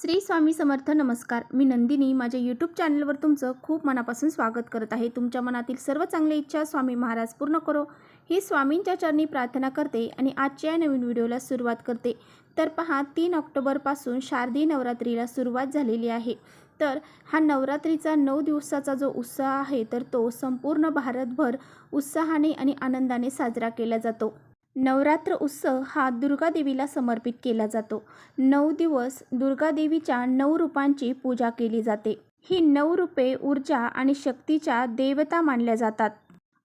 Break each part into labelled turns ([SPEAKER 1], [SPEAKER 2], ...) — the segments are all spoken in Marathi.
[SPEAKER 1] श्री स्वामी समर्थ नमस्कार. मी नंदिनी. माझ्या यूट्यूब चॅनलवर तुमचं खूप मनापासून स्वागत करत आहे. तुमच्या मनातील सर्व चांगल्या इच्छा स्वामी महाराज पूर्ण करो. ही स्वामींच्या चरणी प्रार्थना करते आणि आजच्या या नवीन व्हिडिओला सुरुवात करते. तर पहा तीन ऑक्टोबरपासून शारदीय नवरात्रीला सुरुवात झालेली आहे. तर हा नवरात्रीचा नऊ दिवसाचा जो उत्साह आहे तर तो संपूर्ण भारतभर उत्साहाने आणि आनंदाने साजरा केला जातो. नवरात्र उत्सव हा दुर्गादेवीला समर्पित केला जातो. नऊ दिवस दुर्गादेवीच्या नऊ रूपांची पूजा केली जाते. ही नऊ रूपे ऊर्जा आणि शक्तीच्या देवता मानल्या जातात.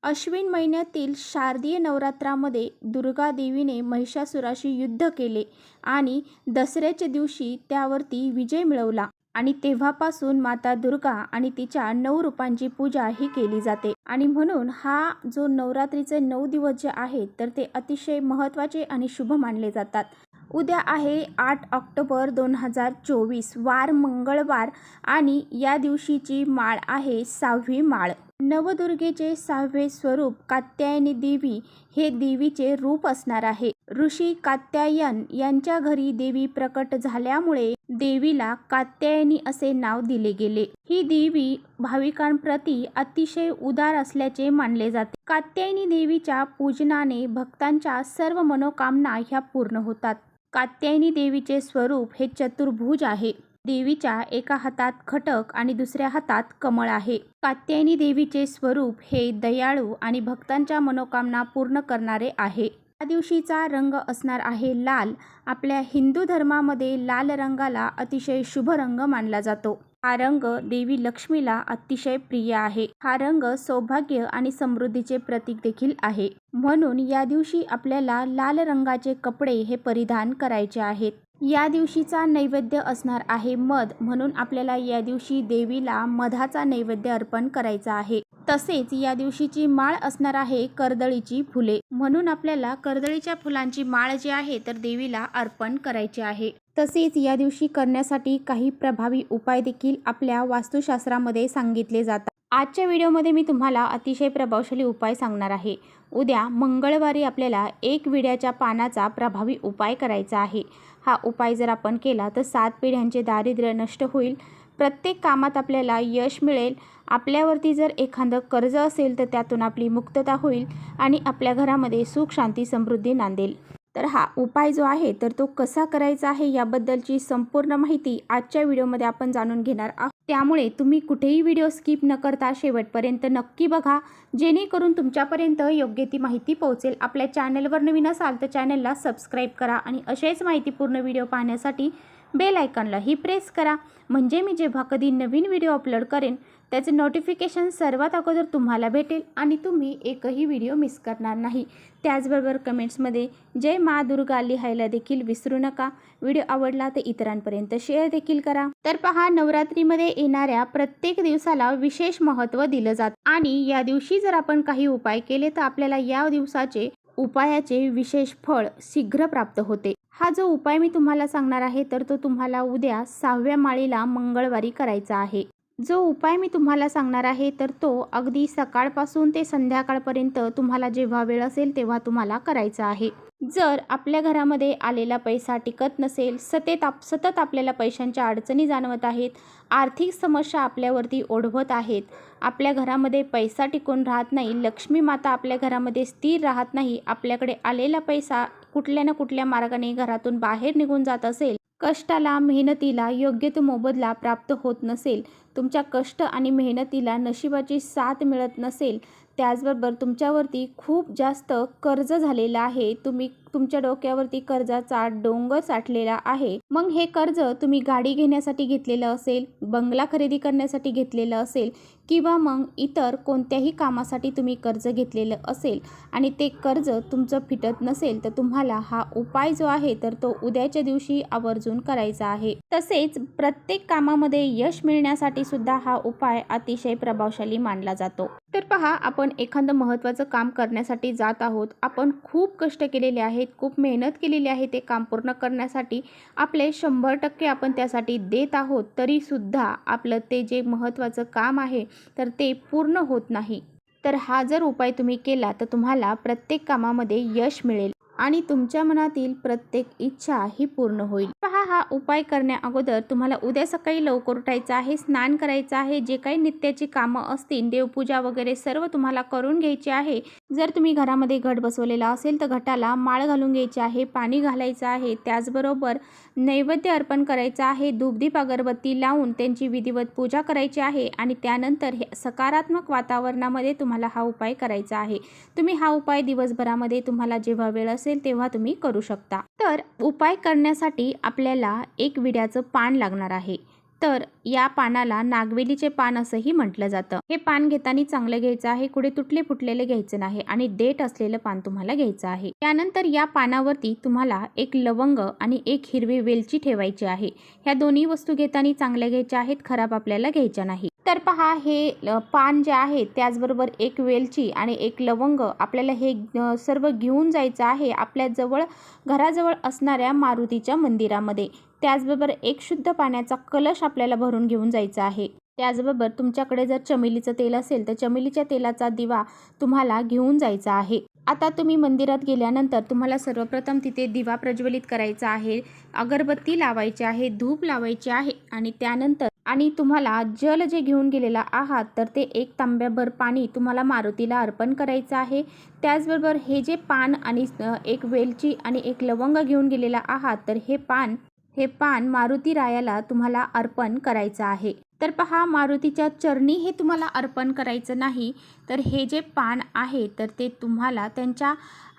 [SPEAKER 1] अश्विन महिन्यातील शारदीय नवरात्रामध्ये दुर्गादेवीने महिषासुराशी युद्ध केले आणि दसऱ्याच्या दिवशी त्यावरती विजय मिळवला. आणि तेव्हापासून माता दुर्गा आणि तिच्या नऊ रूपांची पूजा ही केली जाते. आणि म्हणून हा जो नवरात्रीचे नऊ दिवस जे आहेत तर ते अतिशय महत्त्वाचे आणि शुभ मानले जातात. उद्या आहे आठ ऑक्टोबर दोन हजार चोवीस वार मंगळवार आणि या दिवशीची माळ आहे सहावी माळ. नवदुर्गेचे सहावे स्वरूप कात्यायनी देवी हे देवीचे रूप असणार आहे. ऋषी कात्यायन यांच्या घरी देवी प्रकट झाल्यामुळे देवीला कात्यायनी असे नाव दिले गेले. ही देवी भाविकांप्रती अतिशय उदार असल्याचे मानले जाते. कात्यायनी देवीच्या पूजनाने भक्तांच्या सर्व मनोकामना ह्या पूर्ण होतात. कात्यायनी देवीचे स्वरूप हे चतुर्भुज आहे. देवीच्या एका हातात खटक आणि दुसऱ्या हातात कमळ आहे. कात्यायनी देवीचे स्वरूप हे दयाळू आणि भक्तांच्या मनोकामना पूर्ण करणारे आहे. या दिवशीचा रंग असणार आहे लाल. आपल्या हिंदू धर्मामध्ये लाल रंगाला अतिशय शुभ रंग मानला जातो. हा रंग देवी लक्ष्मीला अतिशय प्रिय आहे. हा रंग सौभाग्य आणि समृद्धीचे प्रतीक देखील आहे. म्हणून या दिवशी आपल्याला लाल रंगाचे कपडे हे परिधान करायचे आहेत. या दिवशीचा नैवेद्य असणार आहे मध. म्हणून आपल्याला या दिवशी देवीला मधाचा नैवेद्य अर्पण करायचा आहे. तसेच या दिवशीची माळ असणार आहे कर्दळीची फुले. म्हणून आपल्याला कर्दळीच्या फुलांची माळ जी आहे तर देवीला अर्पण करायची आहे. तसेच या दिवशी करण्यासाठी काही प्रभावी उपाय देखील आपल्या वास्तुशास्त्रामध्ये सांगितले जातात. आजच्या व्हिडिओमध्ये मी तुम्हाला अतिशय प्रभावशाली उपाय सांगणार आहे. उद्या मंगळवारी आपल्याला एक विड्याच्या पानाचा प्रभावी उपाय करायचा आहे. हा उपाय जर आपण केला तर सात पिढ्यांचे दारिद्र्य नष्ट होईल. प्रत्येक कामात आपल्याला यश मिळेल. आपल्यावरती जर एखादं कर्ज असेल तर त्यातून आपली मुक्तता होईल आणि आपल्या घरामध्ये सुख शांती समृद्धी नांदेल. तर हा उपाय जो आहे तर तो कसा करायचा आहे याबद्दलची संपूर्ण माहिती आजच्या व्हिडिओमध्ये आपण जाणून घेणार आहोत. त्यामुळे तुम्ही कुठेही व्हिडिओ स्किप न करता शेवटपर्यंत नक्की बघा जेणेकरून तुमच्यापर्यंत योग्य ती माहिती पोहोचेल. आपल्या चॅनलवर नवीन असाल तर चॅनलला सबस्क्राईब करा आणि असेच माहितीपूर्ण व्हिडिओ पाहण्यासाठी बेल आयकॉनलाही प्रेस करा. म्हणजे मी जेव्हा कधी नवीन व्हिडिओ अपलोड करेन त्याचे नोटिफिकेशन सर्वात अगोदर तुम्हाला भेटेल आणि तुम्ही एकही व्हिडिओ मिस करणार नाही. त्याचबरोबर कमेंट्समध्ये जय मा दुर्गा लिहायला देखील विसरू नका. व्हिडिओ आवडला तर इतरांपर्यंत शेअर देखील करा. तर पहा नवरात्रीमध्ये येणाऱ्या प्रत्येक दिवसाला विशेष महत्त्व दिलं जातं. आणि या दिवशी जर आपण काही उपाय केले तर आपल्याला या दिवसाचे उपायाचे विशेष फळ शीघ्र प्राप्त होते. हा जो उपाय मी तुम्हाला सांगणार आहे तर तो तुम्हाला उद्या सहाव्या माळीला मंगळवारी करायचा आहे. जो उपाय मी तुम्हाला सांगणार आहे तर तो अगदी सकाळपासून ते संध्याकाळपर्यंत तुम्हाला जेव्हा वेळ असेल तेव्हा तुम्हाला करायचा आहे. जर आपल्या घरामध्ये आलेला पैसा टिकत नसेल सतत आप सतत आपल्याला पैशांच्या अडचणी जाणवत आहेत आर्थिक समस्या आपल्यावरती ओढवत आहेत आपल्या घरामध्ये पैसा टिकून राहत नाही लक्ष्मी माता आपल्या घरामध्ये स्थिर राहत नाही आपल्याकडे आलेला पैसा कुठल्या ना कुठल्या मार्गाने घरातून बाहेर निघून जात असेल कष्टाला मेहनतीला योग्य तो मोबदला प्राप्त होत नसेल तुमच्या कष्ट आणि मेहनतीला नशिबाची साथ मिळत नसेल त्याचबरोबर तुमच्यावरती खूप जास्त कर्ज झालेलं आहे तुम्ही तुमच्या डोक्यावरती कर्जाचा डोंगर साठलेला आहे. मग हे कर्ज तुम्ही गाडी घेण्यासाठी घेतलेलं असेल बंगला खरेदी करण्यासाठी घेतलेलं असेल किंवा मग इतर कोणत्याही कामासाठी तुम्ही कर्ज घेतलेलं असेल आणि ते कर्ज तुमचं फिटत नसेल तर तुम्हाला हा उपाय जो आहे तर तो उद्याच्या दिवशी आवर्जून करायचा आहे. तसेच प्रत्येक कामामध्ये यश मिळण्यासाठी सुद्धा हा उपाय अतिशय प्रभावशाली मानला जातो. तर पहा आपण एखादं महत्त्वाचं काम करण्यासाठी जात आहोत. आपण खूप कष्ट केलेले आहेत खूप मेहनत केलेली आहे ते काम पूर्ण करण्यासाठी. आपले शंभर टक्के आपण त्यासाठी देत आहोत तरीसुद्धा आपलं ते जे महत्त्वाचं काम आहे तर ते पूर्ण होत नाही. तर हा जर उपाय तुम्ही केला तर तुम्हाला प्रत्येक कामामध्ये यश मिळेल. आणि तुमच्या मनातील प्रत्येक इच्छा ही पूर्ण होईल. पहा हा उपाय करण्या अगोदर तुम्हाला उद्या सकाळी लवकर उठायचं आहे स्नान करायचं आहे जे काही नित्याची कामं असतील देवपूजा वगैरे सर्व तुम्हाला करून घ्यायची आहे. जर तुम्ही घरामध्ये घट बसवलेला असेल तर घटाला माळ घालून घ्यायची आहे पाणी घालायचं आहे त्याचबरोबर नैवेद्य अर्पण करायचं आहे धूपदीप अगरबत्ती लावून त्यांची विधिवत पूजा करायची आहे आणि त्यानंतर हे सकारात्मक वातावरणामध्ये तुम्हाला हा उपाय करायचा आहे. तुम्ही हा उपाय दिवसभरामध्ये तुम्हाला जेव्हा वेळ असेल तेव्हा तुम्ही करू शकता. तर उपाय करण्यासाठी आपल्याला एक विड्याचं पान लागणार आहे. तर या पानाला नागवेलीचे पान असंही म्हटलं जातं. हे पान घेताना चांगलं घ्यायचं आहे कुठे तुटले फुटलेले घ्यायचे नाही आणि देठ असलेलं पान तुम्हाला घ्यायचं आहे. त्यानंतर या पानावरती तुम्हाला एक लवंग आणि एक हिरवी वेलची ठेवायची आहे. ह्या दोन्ही वस्तू घेताना चांगल्या घ्यायच्या आहेत खराब आपल्याला घ्यायच्या नाही. तर पहा हे पान जे आहे त्याचबरोबर एक वेलची आणि एक लवंग आपल्याला हे सर्व घेऊन जायचं आहे आपल्या जवळ घराजवळ असणाऱ्या मारुतीच्या मंदिरामध्ये. त्याचबरोबर एक शुद्ध पाण्याचा कलश आपल्याला भरून घेऊन जायचा आहे. त्याचबरोबर तुमच्याकडे जर चमेलीचं तेल असेल तर चमेलीच्या तेलाचा दिवा तुम्हाला घेऊन जायचा आहे. आता तुम्ही मंदिरात गेल्यानंतर तुम्हाला सर्वप्रथम तिथे दिवा प्रज्वलित करायचा आहे. अगरबत्ती लावायची आहे धूप लावायची आहे आणि त्यानंतर आणि तुम्हाला जल जे घेऊन गेलेला आहात तर ते एक तांब्याभर पाणी तुम्हाला मारुतीला अर्पण करायचं आहे. त्याचबरोबर हे जे पान आणि एक वेलची आणि एक लवंग घेऊन गेलेला आहात तर हे पान हे पान मारुती रायाला तुम्हाला अर्पण करायचं आहे. तर पहा मारुतीच्या चरणी हे तुम्हाला अर्पण करायचं नाही. तर हे जे पान आहे तर ते तुम्हाला त्यांच्या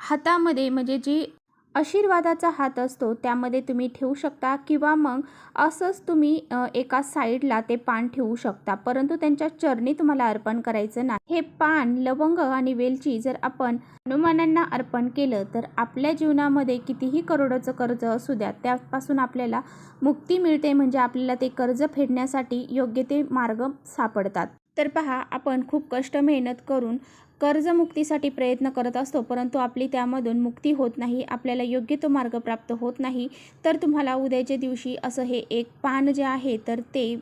[SPEAKER 1] हातामध्ये म्हणजे जे आशीर्वादाचा हात असतो त्यामध्ये तुम्ही ठेवू शकता किंवा मग असंच तुम्ही एका साईडला ते पान ठेवू शकता. परंतु त्यांच्या चरणी तुम्हाला अर्पण करायचं नाही. हे पान लवंग आणि वेलची जर आपण हनुमानांना अर्पण केलं तर आपल्या जीवनामध्ये कितीही करोडोचं कर्ज असू द्या त्यापासून आपल्याला मुक्ती मिळते. म्हणजे आपल्याला ते कर्ज फेडण्यासाठी योग्य ते मार्ग सापडतात. तर पहा आपण खूप कष्ट मेहनत करून कर्जमुक्तीसाठी प्रयत्न करत असतो परंतु आपली त्यामधून मुक्ती होत नाही आपल्याला योग्य तो मार्ग प्राप्त होत नाही तर तुम्हाला उद्याच्या दिवशी असं हे एक पान जे आहे तर ते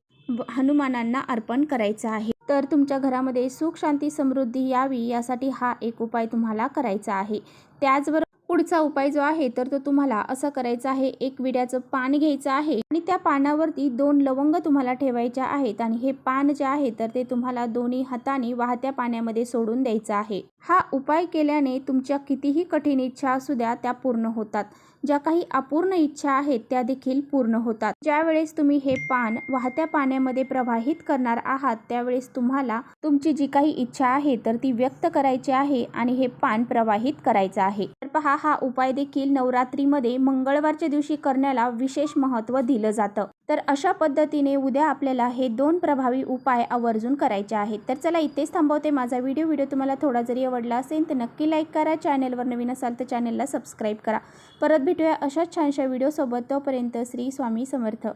[SPEAKER 1] हनुमानांना अर्पण करायचं आहे. तर तुमच्या घरामध्ये सुख शांती समृद्धी यावी यासाठी हा एक उपाय तुम्हाला करायचा आहे. त्याचबरोबर पुढचा उपाय जो आहे तर तो तुम्हाला असं करायचा आहे. एक विड्याचं पान घ्यायचं आहे आणि त्या पानावरती दोन लवंग तुम्हाला ठेवायच्या आहेत आणि हे पान जे आहे तर ते तुम्हाला दोन्ही हाताने वाहत्या पाण्यामध्ये सोडून द्यायचं आहे. हा उपाय केल्याने तुमच्या कितीही कठीण इच्छा असू द्या त्या पूर्ण होतात. ज्या काही अपूर्ण इच्छा आहेत त्या देखील पूर्ण होतात. ज्यावेळेस तुम्ही हे पान वाहत्या पाण्यामध्ये प्रवाहित करणार आहात त्यावेळेस तुम्हाला तुमची जी काही इच्छा आहे तर ती व्यक्त करायची आहे आणि हे पान प्रवाहित करायचं आहे. तर पहा हा उपाय देखील नवरात्रीमध्ये मंगळवारच्या दिवशी करण्याला विशेष महत्त्व दिलं जातं. तर अशा पद्धतीने उद्या आपल्याला हे दोन प्रभावी उपाय आवर्जून करायचे आहेत. तर चला इथेच थांबवते माझा व्हिडिओ. व्हिडिओ तुम्हाला थोडा जरी आवडला असेल तर नक्की लाईक करा. चॅनेलवर नवीन असाल तर चॅनेलला सबस्क्राईब करा. परत भेटूया अशाच छानशा व्हिडिओसोबत तोपर्यंत श्री स्वामी समर्थ.